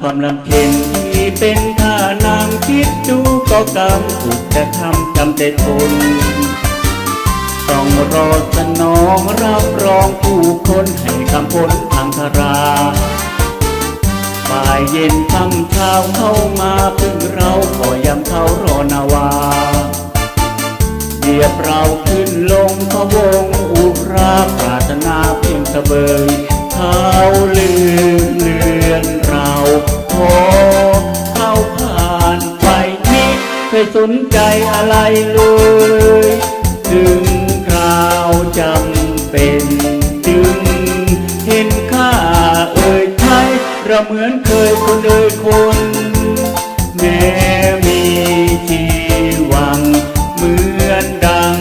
ความลำเค็ญที่เป็นท่านางคิดดูก็กำถูกจะทำจำใจทน ต้องรอสนองรับรองผู้คนให้คำพ้นทางธาราบ่ายเย็นคำเช้าเข้ามาพึ่งเราก็ยำเขารอนาวาเหยียบเราขึ้นลงพะวงอุราปรารถนาเพียงตะเบยเขาลืมเลือ ใจอะไรเลยถึงคราวจำเป็นจึงเห็นค่าเอ่ยไทยเราเหมือนเคยคนเอ่ยคน แม้มีชีวัง เหมือนดัง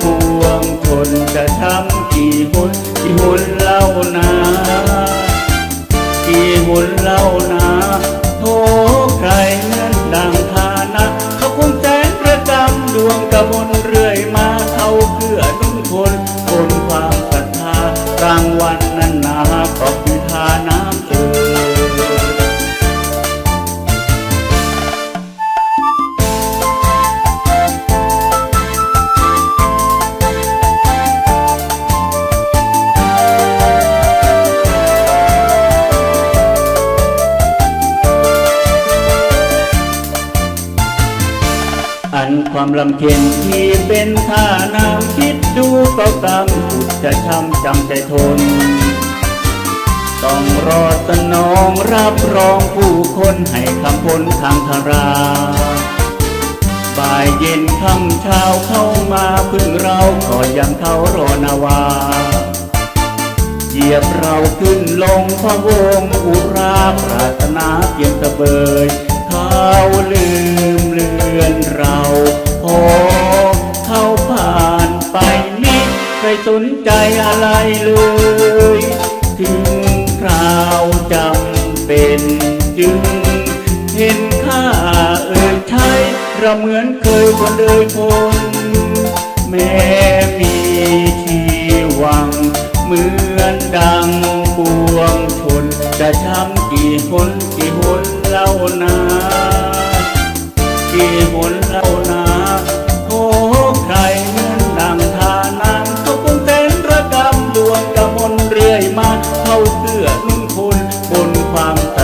พวงชนจะทำกี่หนกี่หนเล่านากี่หนเล่านาโทใครเหมือนดัง อันความลำเค็ญที่เป็นท่าน้ำคิดดูก็กำสุดจะช้ำจำใจทน ต้องรอสนองรับรองผู้คนให้คำพ้นทางธาราบ่ายเย็นค่ำเช้าเข้ามาพึ่งเราก็ยังเขารอนาวา เหยียบเราขึ้นลงพะวงอุราปรารถนาเพียงตะเบย นิดใครสนใจอะไรเลย ถึงคราวจำเป็นจึง เห็นค่าเอ่ยใช้เราเหมือนเคยคนเอ่ยคน แม้มีชีวัง เหมือนดังปวงชน จะช้ำกี่หนกี่หนเล่านากี่หนเล่านา เกื้อนุนคนบนความต